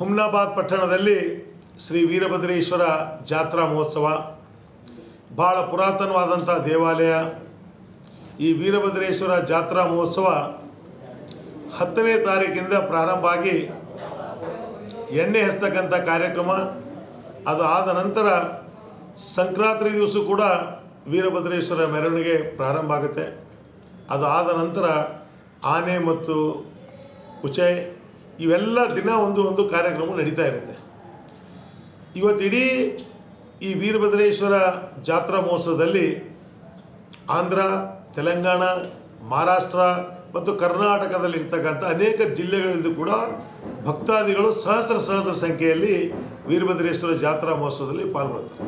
ಹುಮ್ನಾಬಾದ್ ಪಟ್ಟಣದಲ್ಲಿ ಶ್ರೀ ವೀರಭದ್ರೇಶ್ವರ ಜಾತ್ರಾ ಮಹೋತ್ಸವ. ಭಾಳ ಪುರಾತನವಾದಂಥ ದೇವಾಲಯ. ಈ ವೀರಭದ್ರೇಶ್ವರ ಜಾತ್ರಾ ಮಹೋತ್ಸವ ಹತ್ತನೇ ತಾರೀಕಿಂದ ಪ್ರಾರಂಭ ಆಗಿ ಎಣ್ಣೆ ಹಚ್ತಕ್ಕಂಥ ಕಾರ್ಯಕ್ರಮ. ಅದು ಆದ ನಂತರ ಸಂಕ್ರಾಂತಿ ದಿವಸ ಕೂಡ ವೀರಭದ್ರೇಶ್ವರ ಮೆರವಣಿಗೆ ಪ್ರಾರಂಭ ಆಗುತ್ತೆ. ಅದು ಆದ ನಂತರ ಆನೆ ಮತ್ತು ಉಚೆ ಇವೆಲ್ಲ ದಿನ ಒಂದು ಒಂದು ಕಾರ್ಯಕ್ರಮ ನಡೀತಾ ಇರುತ್ತೆ. ಇವತ್ತು ಇಡೀ ಈ ವೀರಭದ್ರೇಶ್ವರ ಜಾತ್ರಾ ಮಹೋತ್ಸವದಲ್ಲಿ ಆಂಧ್ರ, ತೆಲಂಗಾಣ, ಮಹಾರಾಷ್ಟ್ರ ಮತ್ತು ಕರ್ನಾಟಕದಲ್ಲಿರ್ತಕ್ಕಂಥ ಅನೇಕ ಜಿಲ್ಲೆಗಳಿಂದ ಕೂಡ ಭಕ್ತಾದಿಗಳು ಸಹಸ್ರ ಸಹಸ್ರ ಸಂಖ್ಯೆಯಲ್ಲಿ ವೀರಭದ್ರೇಶ್ವರ ಜಾತ್ರಾ ಮಹೋತ್ಸವದಲ್ಲಿ ಪಾಲ್ಗೊಳ್ತಾರೆ.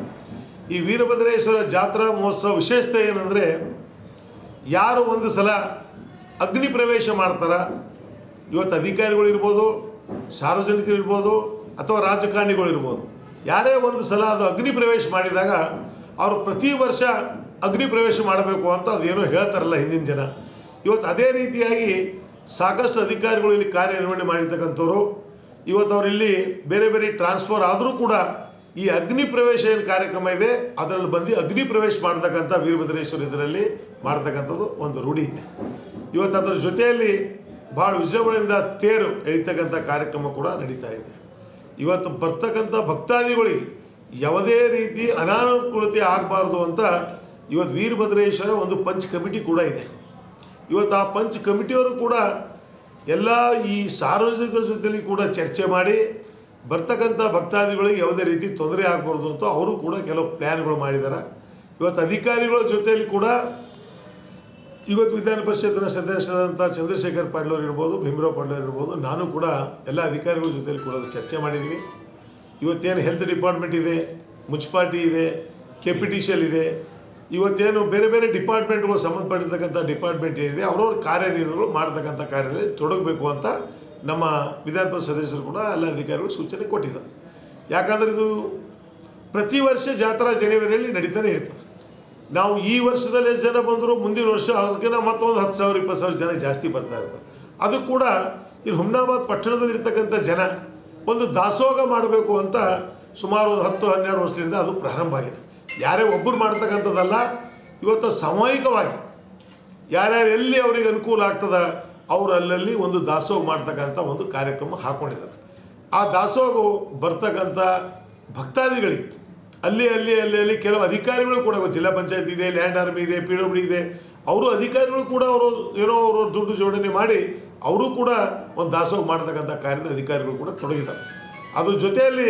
ಈ ವೀರಭದ್ರೇಶ್ವರ ಜಾತ್ರಾ ಮಹೋತ್ಸವ ವಿಶೇಷತೆ ಏನಂದರೆ ಯಾರು ಒಂದು ಸಲ ಅಗ್ನಿ ಪ್ರವೇಶ ಮಾಡ್ತಾರ ಇವತ್ತು ಅಧಿಕಾರಿಗಳು ಇರ್ಬೋದು ಸಾರ್ವಜನಿಕರು ಇರ್ಬೋದು ಅಥವಾ ರಾಜಕಾರಣಿಗಳು ಇರ್ಬೋದು ಯಾರೇ ಒಂದು ಸಲ ಅದು ಅಗ್ನಿ ಪ್ರವೇಶ ಮಾಡಿದಾಗ ಅವರು ಪ್ರತಿ ವರ್ಷ ಅಗ್ನಿ ಪ್ರವೇಶ ಮಾಡಬೇಕು ಅಂತ ಅದೇನೋ ಹೇಳ್ತಾರಲ್ಲ ಹಿಂದಿನ ಜನ. ಇವತ್ತು ಅದೇ ರೀತಿಯಾಗಿ ಸಾಕಷ್ಟು ಅಧಿಕಾರಿಗಳು ಇಲ್ಲಿ ಕಾರ್ಯನಿರ್ವಹಣೆ ಮಾಡಿರ್ತಕ್ಕಂಥವ್ರು. ಇವತ್ತು ಅವರಿಲ್ಲಿ ಬೇರೆ ಬೇರೆ ಟ್ರಾನ್ಸ್ಫರ್ ಆದರೂ ಕೂಡ ಈ ಅಗ್ನಿ ಪ್ರವೇಶ ಏನು ಕಾರ್ಯಕ್ರಮ ಇದೆ, ಅದರಲ್ಲಿ ಬಂದು ಅಗ್ನಿ ಪ್ರವೇಶ ಮಾಡ್ತಕ್ಕಂಥ ವೀರಭದ್ರೇಶ್ವರ ಇದರಲ್ಲಿ ಮಾಡ್ತಕ್ಕಂಥದ್ದು ಒಂದು ರೂಢಿ ಇದೆ. ಇವತ್ತು ಅದರ ಜೊತೆಯಲ್ಲಿ ಭಾಳ ವಿಜೃಂಭಣೆಯಿಂದ ತೇರು ಎಳಿತಕ್ಕಂಥ ಕಾರ್ಯಕ್ರಮ ಕೂಡ ನಡೀತಾ ಇದೆ. ಇವತ್ತು ಬರ್ತಕ್ಕಂಥ ಭಕ್ತಾದಿಗಳಿಗೆ ಯಾವುದೇ ರೀತಿ ಅನಾನುಕೂಲತೆ ಆಗಬಾರ್ದು ಅಂತ ಇವತ್ತು ವೀರಭದ್ರೇಶ್ವರ ಒಂದು ಪಂಚ್ ಕಮಿಟಿ ಕೂಡ ಇದೆ. ಇವತ್ತು ಆ ಪಂಚ್ ಕಮಿಟಿಯವರು ಕೂಡ ಎಲ್ಲ ಈ ಸಾರ್ವಜನಿಕರ ಜೊತೆಯಲ್ಲಿ ಕೂಡ ಚರ್ಚೆ ಮಾಡಿ ಬರ್ತಕ್ಕಂಥ ಭಕ್ತಾದಿಗಳಿಗೆ ಯಾವುದೇ ರೀತಿ ತೊಂದರೆ ಆಗಬಾರ್ದು ಅಂತ ಅವರು ಕೂಡ ಕೆಲವು ಪ್ಲ್ಯಾನ್ಗಳು ಮಾಡಿದ್ದಾರೆ. ಇವತ್ತು ಅಧಿಕಾರಿಗಳ ಜೊತೆಯಲ್ಲಿ ಕೂಡ ಇವತ್ತು ವಿಧಾನ ಪರಿಷತ್ತಿನ ಸದಸ್ಯರಾದಂಥ ಚಂದ್ರಶೇಖರ್ ಪಾಟೀಲ್ ಅವರು ಇರ್ಬೋದು, ಭೀಮರಾವ್ ಪಾಟೀಲ್ ಅವರು ಇರ್ಬೋದು, ನಾನು ಕೂಡ ಎಲ್ಲ ಅಧಿಕಾರಿಗಳ ಜೊತೆಯಲ್ಲಿ ಕೂಡ ಚರ್ಚೆ ಮಾಡಿದ್ದೀವಿ ಇವತ್ತೇನು ಹೆಲ್ತ್ ಡಿಪಾರ್ಟ್ಮೆಂಟ್ ಇದೆ, ಮುನ್ಸಿಪಾಲ್ಟಿ ಇದೆ ಕೆ ಪಿ ಟಿ ಸಿ ಇದೆ, ಇವತ್ತೇನು ಬೇರೆ ಬೇರೆ ಡಿಪಾರ್ಟ್ಮೆಂಟ್ಗಳು ಸಂಬಂಧಪಟ್ಟಿರ್ತಕ್ಕಂಥ ಡಿಪಾರ್ಟ್ಮೆಂಟ್ ಏನಿದೆ, ಅವ್ರವ್ರ ಕಾರ್ಯನಿರ್ವಹಣೆಗಳು ಮಾಡ್ತಕ್ಕಂಥ ಕಾರ್ಯದಲ್ಲಿ ತೊಡಗಬೇಕು ಅಂತ ನಮ್ಮ ವಿಧಾನ ಪರಿಷತ್ ಸದಸ್ಯರು ಕೂಡ ಎಲ್ಲ ಅಧಿಕಾರಿಗಳು ಸೂಚನೆ ಕೊಟ್ಟಿದ್ದಾರೆ. ಯಾಕಂದರೆ ಇದು ಪ್ರತಿ ವರ್ಷ ಜಾತ್ರಾ ಜನವರಿಯಲ್ಲಿ ನಡೀತಾನೆ ಇರ್ತದೆ. ನಾವು ಈ ವರ್ಷದಲ್ಲಿ ಜನ ಬಂದರೂ, ಮುಂದಿನ ವರ್ಷ ಅದಕ್ಕಿಂತ ಮತ್ತೊಂದು ಹತ್ತು ಸಾವಿರ, ಇಪ್ಪತ್ತು ಸಾವಿರ ಜನ ಜಾಸ್ತಿ ಬರ್ತಾ ಇರ್ತಾರೆ ಅದು ಕೂಡ ಇಲ್ಲಿ ಹುಮ್ನಾಬಾದ್ ಪಟ್ಟಣದಲ್ಲಿ ಇರ್ತಕ್ಕಂಥ ಜನ ಒಂದು ದಾಸೋಹ ಮಾಡಬೇಕು ಅಂತ ಸುಮಾರು ಒಂದು ಹತ್ತು, ಹನ್ನೆರಡು ವರ್ಷದಿಂದ ಅದು ಪ್ರಾರಂಭ ಆಗಿದೆ. ಯಾರೇ ಒಬ್ಬರು ಮಾಡ್ತಕ್ಕಂಥದ್ದಲ್ಲ, ಇವತ್ತು ಸಾಮೂಹಿಕವಾಗಿ ಯಾರ್ಯಾರು ಎಲ್ಲಿ ಅವರಿಗೆ ಅನುಕೂಲ ಆಗ್ತದ ಅಲ್ಲಲ್ಲಿ ಒಂದು ದಾಸೋಹ ಮಾಡ್ತಕ್ಕಂಥ ಒಂದು ಕಾರ್ಯಕ್ರಮ ಹಾಕ್ಕೊಂಡಿದ್ದಾರೆ ಆ ದಾಸೋಹ ಬರ್ತಕ್ಕಂಥ ಭಕ್ತಾದಿಗಳಿಗೆ ಅಲ್ಲಿ ಅಲ್ಲಿ ಅಲ್ಲಿ ಅಲ್ಲಿ ಕೆಲವು ಅಧಿಕಾರಿಗಳು ಕೂಡ ಜಿಲ್ಲಾ ಪಂಚಾಯತ್ ಇದೆ, ಲ್ಯಾಂಡ್ ಆರ್ಮಿ ಇದೆ ಪಿ ಡಬ್ಲ್ಯೂ ಇದೆ. ಅವರು ಅಧಿಕಾರಿಗಳು ಕೂಡ ಅವರು ಏನೋ ಅವರು ದುಡ್ಡು ಜೋಡಣೆ ಮಾಡಿ ಅವರು ಕೂಡ ಒಂದು ದಾಸೋಹ ಮಾಡ್ತಕ್ಕಂಥ ಕಾರ್ಯದ ಅಧಿಕಾರಿಗಳು ಕೂಡ ತೊಡಗಿದ್ದಾರೆ. ಅದ್ರ ಜೊತೆಯಲ್ಲಿ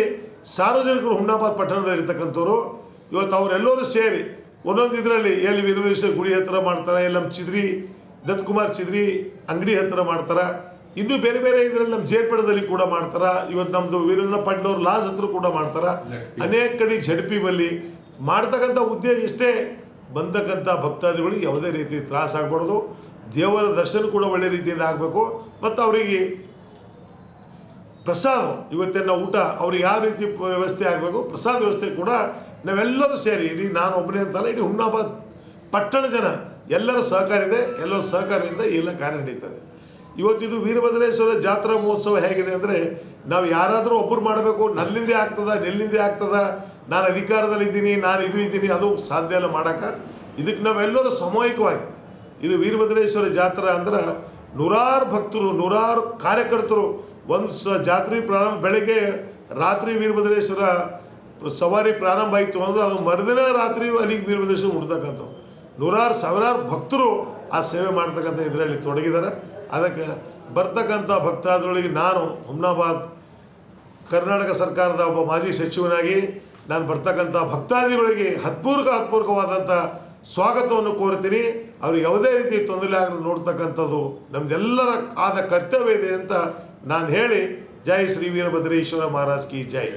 ಸಾರ್ವಜನಿಕರು ಹುಮ್ನಾಬಾದ್ ಪಟ್ಟಣದಲ್ಲಿ ಇರ್ತಕ್ಕಂಥವ್ರು, ಇವತ್ತು ಅವರೆಲ್ಲರೂ ಸೇರಿ ಒಂದೊಂದು ಇದರಲ್ಲಿ ಎಲ್ಲಿ ವೀರವೇಶ್ವರ ಗುಡಿ ಹತ್ತಿರ ಮಾಡ್ತಾರೆ ಎಲ್ಲ ನಮ್ಮ ಚಿದ್ರಿ, ದತ್ಕುಮಾರ್ ಚಿದ್ರಿ ಅಂಗಡಿ ಹತ್ತಿರ ಮಾಡ್ತಾರೆ ಇನ್ನೂ ಬೇರೆ ಬೇರೆ ಇದರಲ್ಲಿ ನಮ್ಮ ಜೇರ್ಪಡದಲ್ಲಿ ಕೂಡ ಮಾಡ್ತಾರೆ. ಇವತ್ತು ನಮ್ಮದು ವೀರಣ್ಣ ಪಾಟೀಲ್ ಲಾಸ್ ಹತ್ರ ಕೂಡ ಮಾಡ್ತಾರೆ. ಅನೇಕ ಕಡೆ ಝಡ್ಪಿ ಬಲ್ಲಿ ಮಾಡ್ತಕ್ಕಂಥ ಉದ್ದೇಶ ಇಷ್ಟೇ. ಬಂದಕ್ಕಂಥ ಭಕ್ತಾದಿಗಳಿಗೆ ಯಾವುದೇ ರೀತಿ ತ್ರಾಸಾಗಬಾರ್ದು ದೇವರ ದರ್ಶನ ಕೂಡ ಒಳ್ಳೆ ರೀತಿಯಿಂದ ಆಗಬೇಕು. ಮತ್ತು ಅವರಿಗೆ ಪ್ರಸಾದ ಇವತ್ತಿನ ಊಟ ಅವ್ರಿಗೆ ಯಾವ ರೀತಿ ವ್ಯವಸ್ಥೆ ಆಗಬೇಕು ಪ್ರಸಾದ ವ್ಯವಸ್ಥೆ ಕೂಡ ನಾವೆಲ್ಲರೂ ಸೇರಿ ಇಡೀ ನಾನು ಒಬ್ಬನೇ ಅಂತಲ್ಲ ಇಡೀ ಹುಮ್ನಾಬಾದ್ ಪಟ್ಟಣ ಜನ ಎಲ್ಲರ ಸಹಕಾರ ಇದೆ ಎಲ್ಲರ ಸಹಕಾರದಿಂದ ಎಲ್ಲ ಕಾರ್ಯ ನಡೀತದೆ. ಇವತ್ತಿದು ವೀರಭದ್ರೇಶ್ವರ ಜಾತ್ರಾ ಮಹೋತ್ಸವ ಹೇಗಿದೆ ಅಂದರೆ ನಾವು ಯಾರಾದರೂ ಒಬ್ಬರು ಮಾಡಬೇಕು, ನಲ್ಲಿಂದೇ ಆಗ್ತದ, ನೆಲ್ಲಿಂದೇ ಆಗ್ತದ, ನಾನು ಅಧಿಕಾರದಲ್ಲಿದ್ದೀನಿ ನಾನು ಇದು ಇದ್ದೀನಿ, ಅದು ಸಾಧ್ಯ ಇಲ್ಲ ಮಾಡೋಕೆ. ಇದಕ್ಕೆ ನಾವೆಲ್ಲರೂ ಸಾಮೂಹಿಕವಾಗಿ, ಇದು ವೀರಭದ್ರೇಶ್ವರ ಜಾತ್ರಾ ಅಂದ್ರೆ ನೂರಾರು ಭಕ್ತರು, ನೂರಾರು ಕಾರ್ಯಕರ್ತರು ಒಂದು ಸ ಜಾತ್ರೆ ಪ್ರಾರಂಭ, ಬೆಳಗ್ಗೆ ರಾತ್ರಿ ವೀರಭದ್ರೇಶ್ವರ ಸವಾರಿ ಪ್ರಾರಂಭ ಆಯಿತು ಅಂದ್ರೆ ಅದು ಮರುದಿನ ರಾತ್ರಿ ಅಲ್ಲಿಗೆ ವೀರಭದ್ರೇಶ್ವರ ಹುಡ್ತಕ್ಕಂಥದ್ದು ನೂರಾರು ಸಾವಿರಾರು ಭಕ್ತರು ಆ ಸೇವೆ ಮಾಡ್ತಕ್ಕಂಥ ಇದರಲ್ಲಿ ತೊಡಗಿದ್ದಾರೆ ಅದಕ್ಕೆ ಬರ್ತಕ್ಕಂಥ ಭಕ್ತಾದಿಗಳಿಗೆ ನಾನು ಹುಮ್ನಾಬಾದ್ ಕರ್ನಾಟಕ ಸರ್ಕಾರದ ಒಬ್ಬ ಮಾಜಿ ಸಚಿವನಾಗಿ ನಾನು ಬರ್ತಕ್ಕಂಥ ಭಕ್ತಾದಿಗಳಿಗೆ ಹತ್ಪೂರ್ವಕ ಹತ್ಪೂರ್ವಕವಾದಂಥ ಸ್ವಾಗತವನ್ನು ಕೋರ್ತೀನಿ ಅವ್ರು ಯಾವುದೇ ರೀತಿ ತೊಂದರೆ ಆಗಲು ನೋಡ್ತಕ್ಕಂಥದ್ದು ನಮ್ದೆಲ್ಲರ ಆದ ಕರ್ತವ್ಯ ಇದೆ ಅಂತ ನಾನು ಹೇಳಿ ಜೈ ಶ್ರೀ ವೀರಭದ್ರೇಶ್ವರ ಮಹಾರಾಜ್ ಕಿ ಜೈ.